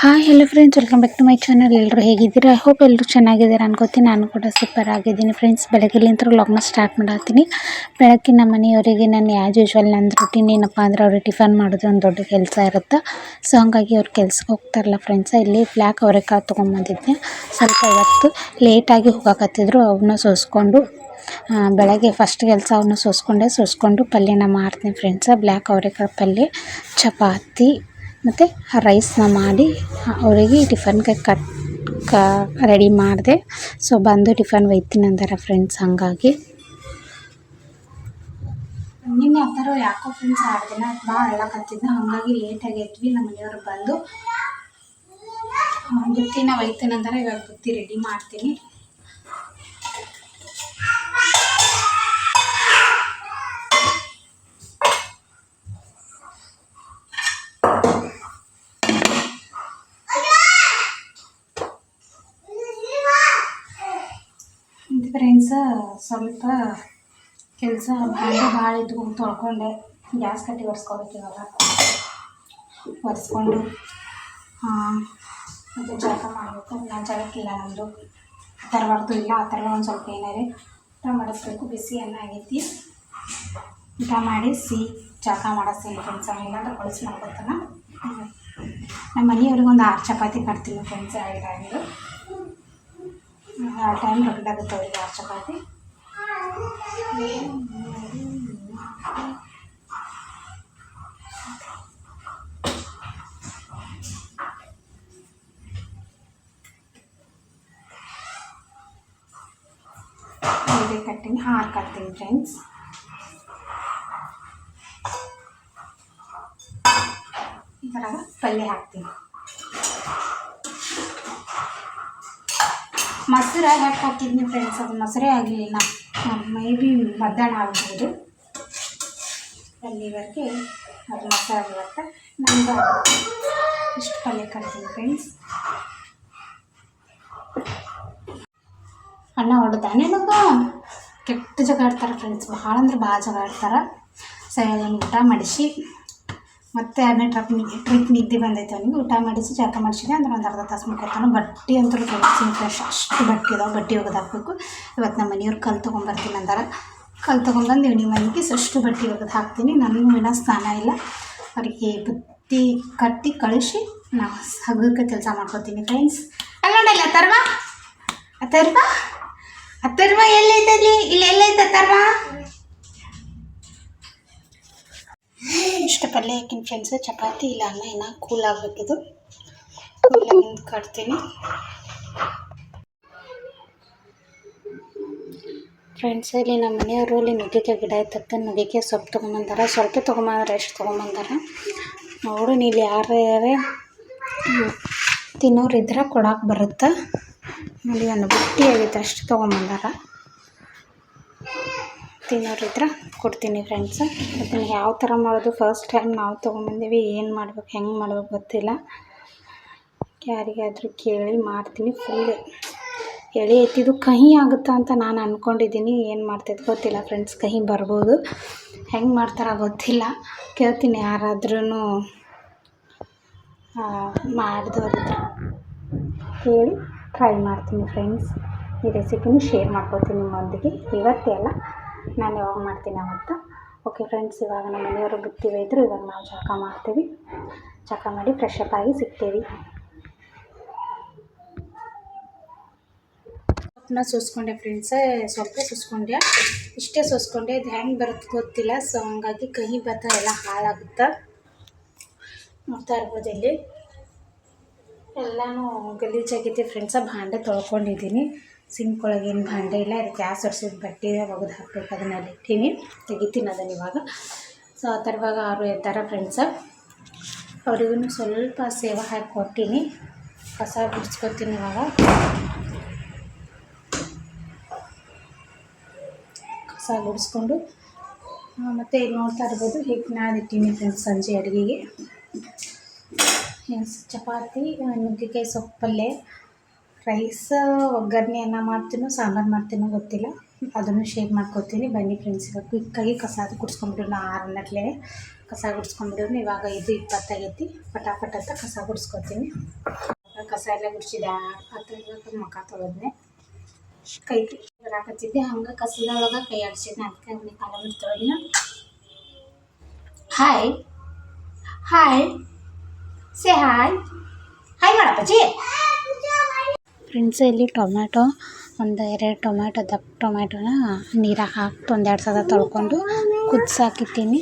Hi hello friends welcome back to my channel ಎಲ್ಲರೂ ಹೇಗಿದ್ದೀರಾ? I hope ಎಲ್ಲರೂ ಚೆನ್ನಾಗಿದ್ದೀರಾ ಅನ್ಕೋತೀನಿ. ನಾನು ಕೂಡ ಸೂಪರ್ ಆಗಿದ್ದೀನಿ ಫ್ರೆಂಡ್ಸ್ ಬೆಳಗ್ಗೆಲಿಂತ ಲಾಗ್ನ ಸ್ಟಾರ್ಟ್ ಮಾಡತ್ತೀನಿ ಬೆಳಗ್ಗೆ ನಮ್ಮ ಮನೆಯವರಿಗೆ ನಾನು ಆ್ಯಸ್ ಯೂಶ್ವಲ್ ನನ್ನ ರುಟೀನ್ ಏನಪ್ಪ ಅಂದ್ರೆ ಅವ್ರಿಗೆ ಟಿಫನ್ ಮಾಡೋದು ಒಂದು ದೊಡ್ಡ ಕೆಲಸ ಇರುತ್ತೆ. ಸೊ ಹಂಗಾಗಿ ಅವ್ರು ಕೆಲ್ಸಕ್ಕೆ ಹೋಗ್ತಾರಲ್ಲ ಫ್ರೆಂಡ್ಸ ಇಲ್ಲಿ ಬ್ಲ್ಯಾಕ್ ಅವರೆಕಾಳು ತೊಗೊಂಬಂದಿದ್ದೆ. ಸ್ವಲ್ಪ ಇವತ್ತು ಲೇಟಾಗಿ ಹೋಗಕತ್ತಿದ್ರು. ಅವನ್ನ ಸೋಸ್ಕೊಂಡು ಬೆಳಗ್ಗೆ ಫಸ್ಟ್ ಕೆಲಸ ಅವನ್ನ ಸೋಸ್ಕೊಂಡೆ. ಸೋಸ್ಕೊಂಡು ಪಲ್ಯನ ಮಾಡ್ತೀನಿ ಫ್ರೆಂಡ್ಸ ಬ್ಲ್ಯಾಕ್ ಅವರೆಕಾಳು ಪಲ್ಯ, ಚಪಾತಿ ಮತ್ತು ರೈಸ್ನ ಮಾಡಿ ಅವರಿಗೆ ಟಿಫನ್ಗೆ ಕಟ್ ಕ ರೆಡಿ ಮಾಡಿದೆ. ಸೊ ಬಂದು ಟಿಫನ್ ಒಯ್ತೀನಿ ಅಂದಾರ ಫ್ರೆಂಡ್ಸ್ ಹಾಗಾಗಿ. ನಿನ್ನೆ ಆ ಥರ ಯಾಕೋ ಫ್ರೆಂಡ್ಸ್ ಆರು ದಿನ ಭಾಳ ಹೇಳಕತ್ತಿದ್ದೆ ಹಾಗಾಗಿ ಲೇಟಾಗಿ ಎದ್ವಿ. ನಮ್ಮ ಮನೆಯವ್ರು ಬಂದು ಆ, ಬುತ್ತಿನ ಒಯ್ತೀನಿ ಅಂತಾರೆ ಇವಾಗ ಬುತ್ತಿ ರೆಡಿ ಮಾಡ್ತೀನಿ. ಫ್ರೆಂಡ್ಸ ಸ್ವಲ್ಪ ಕೆಲಸ ಭಾಳ ಭಾಳ ಇದ್ವು ತೊಳ್ಕೊಂಡೆ. ಗ್ಯಾಸ್ ಕಟ್ಟಿ ಒರೆಸ್ಕೋಬೇಕು ಇವಾಗ. ಒರೆಸ್ಕೊಂಡು ಮತ್ತು ಜಳಕ ಮಾಡಬೇಕು. ನಾನು ಜಳಕ್ಕಿಲ್ಲ ನಮ್ಮದು ತರವಾರ್ದು ಇಲ್ಲ, ಆ ಥರ ಒಂದು ಸ್ವಲ್ಪ ಏನಾರೆ ಊಟ ಮಾಡಿಸ್ಬೇಕು. ಬಿಸಿ ಅನ್ನ ಆಗೈತಿ. ಊಟ ಮಾಡಿ, ಸಿಹಿ ಜಳಕ ಮಾಡಿಸ್ತೀನಿ ಫ್ರೆಂಡ್ಸ್ ಇಲ್ಲಾಂದ್ರೆ ಹೊಳಸು ಮಾಡ್ಕೊತಾನ ನಮ್ಮ ಮನೆಯವ್ರಿಗೆ ಒಂದು ಆರು ಚಪಾತಿ ಕಟ್ತೀನಿ ಫ್ರೆಂಡ್ಸ್ ಎರಡು ಆ ಟೈಮ್ ರೊಟ್ಟಾಗುತ್ತೆ ಅವ್ರಿಗೆ ಆರು ಚಪಾತಿ ಬೇರೆ ಕಟ್ತೀನಿ ಆರು ಕಟ್ತೀನಿ ಫ್ರೆಂಡ್ಸ್ ಈ ಥರ ಪಲ್ಯ ಹಾಕ್ತೀನಿ ಮೊಸರು ಹಾಕಿ ಹಾಕಿದ್ನಿ ಫ್ರೆಂಡ್ಸ್ ಅದು ಮೊಸರೇ ಆಗಲಿಲ್ಲ. ಮೇ ಬಿ ಮಧ್ಯಾಹ್ನ ಆಗ್ಬೋದು. ಅಲ್ಲಿವರೆಗೆ ಅದು ಮೊಸರು ಆಗಿರುತ್ತೆ. ನಮ್ಗೆ ಇಷ್ಟು ಪಲ್ಯ ಕಟ್ತೀನಿ ಫ್ರೆಂಡ್ಸ್ ಅಣ್ಣ ಹೊಡೆದಾನೆ ನನಗ ಕೆಟ್ಟ ಜಗ ಆಡ್ತಾರೆ ಫ್ರೆಂಡ್ಸ್ ಭಾಳ ಅಂದ್ರೆ ಭಾಳ ಜಗ ಆಡ್ತಾರೆ. ಸೊ ಅದನ್ನು ಊಟ ಮಾಡಿಸಿ. ಮತ್ತೆ ಎರಡನೇ ಟ್ರಪ್ ಟ್ರಿಪ್ ನಿದ್ದೆ ಬಂದೈತೆ ಅವನಿಗೆ. ಊಟ ಮಾಡಿಸಿ ಜಾಕ ಮಾಡಿಸಿದೆ. ಅಂದ್ರೆ ಒಂದು ಅರ್ಧ ತಾಸು ಮುಖತ್ತಾನು ಬಟ್ಟೆ ಅಂತೂ ತೊಗೊಳ್ತೀನಿ ಫ್ರೆಶ್ ಅಷ್ಟು ಬಟ್ಟೆ ಇದಾವೆ. ಬಟ್ಟೆ ಒಗೆದು ಹಾಕಬೇಕು. ಇವತ್ತು ನಮ್ಮ ಮನೆಯವ್ರು ಕಲ್ ತೊಗೊಂಬರ್ತೀನಿ ಅಂದಾರ. ಕಲ್ಲು ತೊಗೊಂಬಂದು ಇವ್ನಿಗೆ ಮನೆಗೆ ಸಷ್ಟು ಬಟ್ಟೆ ಒಗೆದು ಹಾಕ್ತೀನಿ. ನನ್ನ ಇನ್ನೂ ಸ್ನಾನ ಇಲ್ಲ. ಅವರಿಗೆ ಬುತ್ತಿ ಕಟ್ಟಿ ಕಳಿಸಿ ನಾವು ಹಗ್ಗಕ್ಕೆ ಕೆಲಸ ಮಾಡ್ಕೊತೀನಿ ಫ್ರೆಂಡ್ಸ್ ಅಲ್ಲ ನೋಡಲ್ಲ ಅಥರ್ವ ಅಥರ್ವ ಅಥರ್ವ ಎಲ್ಲೈತಲ್ಲಿ ಇಲ್ಲಿ ಎಲ್ಲೈತೆ ಅಥರ್ವ ಇಷ್ಟು ಪಲ್ಯ ಹಾಕಿನ ಫ್ರೆಂಡ್ಸ್ ಚಪಾತಿ ಇಲ್ಲ, ಅನ್ನ ಇನ್ನು ಕೂಲ್ ಆಗಬೇಕಿದು. ಕೂಲಾಗಿಂದ ಕಟ್ತೀನಿ ಫ್ರೆಂಡ್ಸ್ ಇಲ್ಲಿ ನಮ್ಮ ಮನೆಯವರು, ಇಲ್ಲಿ ನುಗ್ಗಿಕಾಯಿ ಗಿಡ ಐತತ್ತ ನುಗ್ಗಿಕಾಯಿ ಸೊಪ್ಪು ತೊಗೊಂಬಂದಾರ, ಸ್ವಲ್ಪ ತೊಗೊಂಬಂದ್ರೆ ಎಷ್ಟು ತೊಗೊಂಬಂದಾರ. ನೋಡು ಇಲ್ಲಿ ಯಾರ್ಯಾರೇ ತಿನ್ನೋರು ಇದ್ರೆ ಕೊಡಕ್ಕೆ ಬರುತ್ತೆ? ನೋಡಿ, ಒಂದು ಬುಟ್ಟಿ ಆಗೈತೆ ಅಷ್ಟು ತೊಗೊಂಬಂದಾರ. ತಿನ್ನೋರಿದ್ರೆ ಕೊಡ್ತೀನಿ ಫ್ರೆಂಡ್ಸ್ ಅದನ್ನು ಯಾವ ಥರ ಮಾಡೋದು? ಫಸ್ಟ್ ಟೈಮ್ ನಾವು ತೊಗೊಂಬಂದೀವಿ, ಏನು ಮಾಡ್ಬೇಕು, ಹೆಂಗೆ ಮಾಡ್ಬೇಕು ಗೊತ್ತಿಲ್ಲ. ಯಾರಿಗಾದರೂ ಕೇಳಿ ಮಾಡ್ತೀನಿ ಫುಲ್ ಎಳೆ ಎತ್ತಿದ್ದು ಕಹಿ ಆಗುತ್ತಾ ಅಂತ ನಾನು ಅಂದ್ಕೊಂಡಿದ್ದೀನಿ ಏನು ಮಾಡ್ತೈತೆ ಗೊತ್ತಿಲ್ಲ ಫ್ರೆಂಡ್ಸ್ ಕಹಿ ಬರ್ಬೋದು. ಹೆಂಗೆ ಮಾಡ್ತಾರ ಗೊತ್ತಿಲ್ಲ. ಕೇಳ್ತೀನಿ ಯಾರಾದ್ರೂ ಮಾಡಿದವ್ರಿದ್ರೆ ಹೇಳಿ ಟ್ರೈ ಮಾಡ್ತೀನಿ ಫ್ರೆಂಡ್ಸ್ ಈ ರೆಸಿಪಿನೂ ಶೇರ್ ಮಾಡ್ಕೊತೀನಿ ನಿಮ್ಮೊಂದಿಗೆ. ಇವತ್ತೇ ಅಲ್ಲ ನಾನು ಯಾವಾಗ ಮಾಡ್ತೀನಿ ಅವತ್ತು? ಓಕೆ ಫ್ರೆಂಡ್ಸ್ ಇವಾಗ ನಮ್ಮ ಮನೆಯವರು ಬುತ್ತಿ ಒಯ್ದ್ರು ಇವಾಗ ನಾವು ಜಳಕ ಮಾಡ್ತೀವಿ. ಜಳಕ ಮಾಡಿ ಫ್ರೆಶ್ ಅಪ್ ಆಗಿ ಸಿಗ್ತೀವಿ. ಸೊಪ್ಪನ್ನ ಸೋಸ್ಕೊಂಡೆ ಫ್ರೆಂಡ್ಸ್ ಸ್ವಲ್ಪ ಸೋಸ್ಕೊಂಡೆ ಇಷ್ಟೇ ಸೋಸ್ಕೊಂಡೆ, ಇದು ಹೆಂಗೆ ಬರುತ್ತೆ ಗೊತ್ತಿಲ್ಲ ಸೊ ಹಂಗಾಗಿ ಕಹಿ ಭತ್ತ ಎಲ್ಲ ಹಾಳಾಗುತ್ತೆ? ನೋಡ್ತಾ ಇರ್ಬೋದು ಇಲ್ಲಿ. ಎಲ್ಲನೂ ಗಲೀಜಾಗೈತಿ ಫ್ರೆಂಡ್ಸ ಭಾಂಡೆ ತೊಳ್ಕೊಂಡಿದ್ದೀನಿ. ಸಿಂಕ್ ಒಳಗೆ ಏನು ಭಾಂಡೆ ಇಲ್ಲ, ಅದಕ್ಕೆ ಗ್ಯಾಸ್ ಒರೆಸಿದ ಬಟ್ಟೆ ಒಗೆದು ಹಾಕ್ಬೇಕು, ಅದನ್ನು ಇಟ್ಟೀನಿ ತೆಗಿತೀನಿ ಅದನ್ನು ಇವಾಗ. ಸೊ ಆ ಥರ ಇವಾಗ ಅವರು ಎದ್ದಾರ ಫ್ರೆಂಡ್ಸ ಅವ್ರಿಗೂ ಸ್ವಲ್ಪ ಸೇವೆ ಹಾಕಿ ಕೊಟ್ಟೀನಿ. ಕಸ ಬಿಡಿಸ್ಕೊತೀನಿ ಇವಾಗ. ಕಸ ಗುಡಿಸ್ಕೊಂಡು ಮತ್ತು ನೋಡ್ತಾ ಇರ್ಬೋದು. ಹಿಟ್ಟು ಇಟ್ಟೀನಿ ಫ್ರೆಂಡ್ಸ್ ಸಂಜೆ ಅಡುಗೆಗೆ. ಚಪಾತಿ ನುಗ್ಗೆಕಾಯಿ ಸೊಪ್ಪು ಪಲ್ಯ ರೈಸ್ ಒಗ್ಗರಣೆ ಅನ್ನ ಮಾಡ್ತೀನೋ, ಸಾಂಬಾರು ಮಾಡ್ತೀನೋ ಗೊತ್ತಿಲ್ಲ. ಅದನ್ನು ಶೇರ್ ಮಾಡ್ಕೊತೀನಿ. ಬನ್ನಿ ಫ್ರೆಂಡ್ಸ್ ಇವಾಗ ಕ್ವಿಕ್ಕಾಗಿ ಕಸ ಅದು ಗುಡಿಸ್ಕೊಂಡ್ಬಿಡೋಣ. ಆರನ್ನಟ್ಲೆ ಕಸ ಗುಡಿಸ್ಕೊಂಡ್ಬಿಡೋಣ. ಇವಾಗ ಇದು ಇಪ್ಪತ್ತಾಗೈತಿ ಪಟಾಪಟ್ ಅಂತ ಕಸ ಗುಡಿಸ್ಕೊತೀನಿ. ಕಸ ಎಲ್ಲ ಗುಡಿಸಿದೆ? ಹತ್ತು ಇವಾಗ ಮುಖ ತೊಳೆದ್ನೆ. ಕೈ ಬರಾಕತ್ತಿದ್ದೆ ಹಂಗೆ ಕಸದೊಳಗೆ ಕೈ ಆಡಿಸಿದ್ನೆ. ಅದಕ್ಕೆ ಅವನಿಗೆ hi hi say hi hi ಮಾಡಪ್ಪಜ್ಜಿ friends, ಇಲ್ಲಿ ಟೊಮ್ಯಾಟೊ ಒಂದು ಎರಡು ಟೊಮ್ಯಾಟೊ, ದಪ್ಪ ಟೊಮ್ಯಾಟೊನ ನೀರಾಗ ಹಾಕಿ ಒಂದೆರಡು ಸಲ ತೊಳ್ಕೊಂಡು ಕುದಿಸಾಕಿತ್ತೀನಿ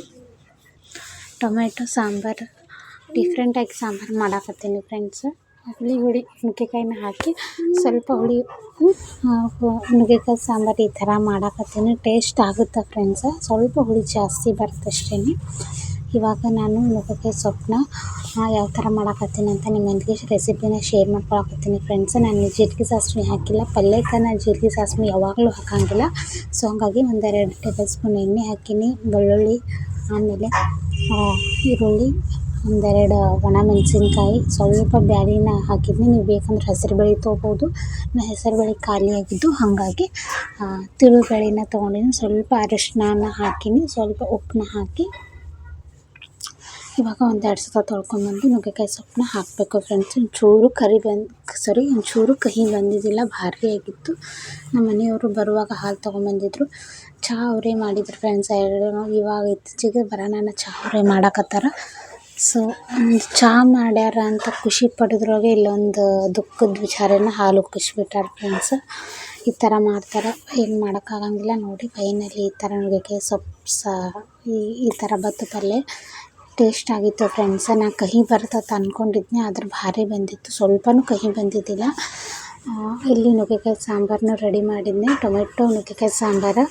ಟೊಮ್ಯಾಟೊ, ಸಾಂಬಾರು ಡಿಫ್ರೆಂಟಾಗಿ ಸಾಂಬಾರು ಮಾಡಾಕತ್ತೀನಿ ಫ್ರೆಂಡ್ಸ್. ಹುಳಿ ಹುಳಿ ನುಗ್ಗೆಕಾಯಿನ ಹಾಕಿ ಸ್ವಲ್ಪ ಹುಳಿ ನುಗ್ಗೆಕಾಯಿ ಸಾಂಬಾರು ಈ ಥರ ಮಾಡಾಕತ್ತೀನಿ. ಟೇಸ್ಟ್ ಆಗುತ್ತೆ ಫ್ರೆಂಡ್ಸ್? ಸ್ವಲ್ಪ ಹುಳಿ ಜಾಸ್ತಿ ಬರುತ್ತೆ ಅಷ್ಟೇ ಇವಾಗ ನಾನು ನುಗ್ಗೆಕಾಯಿ ಸೊಪ್ಪನ್ನ ಯಾವ ಥರ ಮಾಡಕತ್ತೀನಿ ಅಂತ ನಿಮ್ಮೊಂದಿಗೆ ರೆಸಿಪಿನ ಶೇರ್ ಮಾಡ್ಕೊಳಕತ್ತೀನಿ ಫ್ರೆಂಡ್ಸ್ ನಾನು ಜೀರಿಗೆ ಸಾಸಿವೆ ಹಾಕಿಲ್ಲ ಪಲ್ಯಕ್ಕೆ ನಾನು ಜೀರಿಗೆ ಸಾಸಿವೆ ಯಾವಾಗಲೂ ಹಾಕಂಗಿಲ್ಲ. ಸೊ ಹಾಗಾಗಿ ಒಂದೆರಡು ಟೇಬಲ್ ಸ್ಪೂನ್ ಎಣ್ಣೆ ಹಾಕೀನಿ, ಬೆಳ್ಳುಳ್ಳಿ, ಆಮೇಲೆ ಈರುಳ್ಳಿ, ಒಂದೆರಡು ಒಣ ಮೆಣಸಿನ್ಕಾಯಿ, ಸ್ವಲ್ಪ ಬ್ಯಾಳಿನ ಹಾಕಿದ್ನಿ. ನೀವು ಬೇಕಂದ್ರೆ ಹೆಸರು ಬೇಳೆ ತೊಗೋಬೋದು. ನಾ ಹೆಸರು ಬೇಳೆ ಖಾಲಿ ಆಗಿದ್ದು, ಹಾಗಾಗಿ ತಿಳು ಬೇಳೆನ ತೊಗೊಂಡಿನಿ. ಸ್ವಲ್ಪ ಅರಿಶಿನ ಹಾಕೀನಿ, ಸ್ವಲ್ಪ ಉಪ್ಪನ್ನ ಹಾಕಿ ಇವಾಗ ಒಂದೆರಡು ಸಲ ತೊಳ್ಕೊಂಬಂದು ನುಗ್ಗೆಕಾಯಿ ಸೊಪ್ಪನ್ನ ಹಾಕಬೇಕು ಫ್ರೆಂಡ್ಸ್ ಒಂಚೂರು ಕರಿ ಬಂದು ಸಾರಿ ಒಂಚೂರು ಕಹಿ ಬಂದಿದ್ದಿಲ್ಲ, ಭಾರಿ ಆಗಿತ್ತು. ನಮ್ಮ ಮನೆಯವರು ಬರುವಾಗ ಹಾಲು ತೊಗೊಂಬಂದಿದ್ರು ಚಹಾ ಅವರೇ ಮಾಡಿದ್ರು ಫ್ರೆಂಡ್ಸ್ ಎರಡು ಇವಾಗ ಇತ್ತೀಚೆಗೆ ಬರೋಣ ಚಹಾ ಅವರೇ ಮಾಡಕತ್ತಾರ ಸೊ ಚಹಾ ಮಾಡ್ಯಾರ ಅಂತ ಖುಷಿ ಪಡೋದ್ರೊಳಗೆ ಇಲ್ಲೊಂದು ದುಃಖದ ವಿಚಾರನ ಹಾಲು ಕುಸಿಬಿಟ್ಟಾರ ಫ್ರೆಂಡ್ಸ್ ಈ ಥರ ಮಾಡ್ತಾರೆ. ಏನು ಮಾಡೋಕ್ಕಾಗಂಗಿಲ್ಲ ನೋಡಿ ಫೈನಲಿ ಈ ಥರ ನುಗ್ಗೆಕಾಯಿ ಸೊಪ್ಪು ಸಹ ಈ ಈ ಥರ ಬತ್ತು ಪಲ್ಯ ಟೇಸ್ಟ್ ಆಗಿತ್ತು ಫ್ರೆಂಡ್ಸ್ ನಾ ಕಹಿ ಬರ್ತದೆ ಅಂದ್ಕೊಂಡಿದ್ನೆ ಆದ್ರೆ ಭಾರಿ ಬಂದಿತ್ತು. ಸ್ವಲ್ಪನೂ ಕಹಿ ಬಂದಿದ್ದಿಲ್ಲ. ಇಲ್ಲಿ ನುಗ್ಗೆಕಾಯಿ ಸಾಂಬಾರನ್ನ ರೆಡಿ ಮಾಡಿದ್ನೆ. ಟೊಮೆಟೊ, ನುಗ್ಗೆಕಾಯಿ ಸಾಂಬಾರು.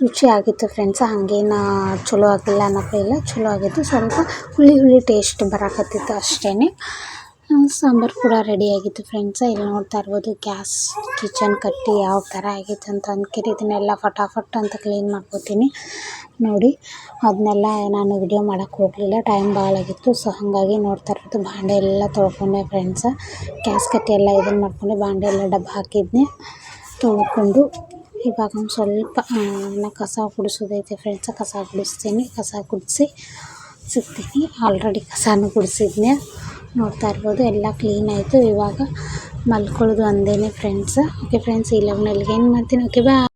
ರುಚಿ ಆಗಿತ್ತು ಫ್ರೆಂಡ್ಸ್ ಹಾಗೇನು ಚಲೋ ಆಗಿಲ್ಲ ಅನ್ನೋಕ್ಕಿಲ್ಲ ಚಲೋ ಆಗಿತ್ತು. ಸ್ವಲ್ಪ ಹುಳಿ ಹುಳಿ ಟೇಸ್ಟ್ ಬರಕತ್ತಿತ್ತು ಅಷ್ಟೇ ಸಾಂಬಾರು ಕೂಡ ರೆಡಿಯಾಗಿತ್ತು ಫ್ರೆಂಡ್ಸ್ ಇಲ್ಲಿ ನೋಡ್ತಾ ಇರ್ಬೋದು ಗ್ಯಾಸ್ ಕಿಚನ್ ಕಟ್ಟಿ ಯಾವ ಥರ ಆಗಿತ್ತು ಅಂತ ಅಂದ್ಕೇರಿ ಇದನ್ನೆಲ್ಲ ಫಟಾಫಟ್ ಅಂತ ಕ್ಲೀನ್ ಮಾಡ್ಕೋತೀನಿ. ನೋಡಿ ಅದನ್ನೆಲ್ಲ ನಾನು ವಿಡಿಯೋ ಮಾಡೋಕ್ಕೆ ಹೋಗಲಿಲ್ಲ ಟೈಮ್ ಭಾಳ ಆಗಿತ್ತು. ಸೊ ಹಾಗಾಗಿ ನೋಡ್ತಾ ಇರೋದು ಬಾಂಡೆ ಎಲ್ಲ ತೊಳ್ಕೊಂಡೆ ಫ್ರೆಂಡ್ಸ ಗ್ಯಾಸ್ ಕಟ್ಟಿ ಎಲ್ಲ ಇದನ್ನು ಮಾಡ್ಕೊಂಡೆ ಬಾಂಡೆ ಎಲ್ಲ ಡಬ್ಬ ಹಾಕಿದ್ನಿ. ತೊಳ್ಕೊಂಡು ಇವಾಗ ಒಂದು ಸ್ವಲ್ಪ ನಾನು ಕಸ ಗುಡಿಸೋದೈತೆ ಫ್ರೆಂಡ್ಸ ಕಸ ಗುಡಿಸ್ತೀನಿ. ಕಸ ಗುಡಿಸಿ ಸಿಗ್ತೀನಿ ಆಲ್ರೆಡಿ ಕಸನೂ ಗುಡಿಸಿದ್ನೆ. ನೋಡ್ತಾ ಇರ್ಬೋದು, ಎಲ್ಲ ಕ್ಲೀನ್ ಆಯಿತು. ಇವಾಗ ಮಲ್ಕೊಳ್ಳೋದು ಒಂದೇ ಫ್ರೆಂಡ್ಸ್ ಓಕೆ ಫ್ರೆಂಡ್ಸ್ ಈ ಲೆವೆನಲ್ಲಿಗೆ ಏನು ಮಾಡ್ತೀನಿ? Okay bye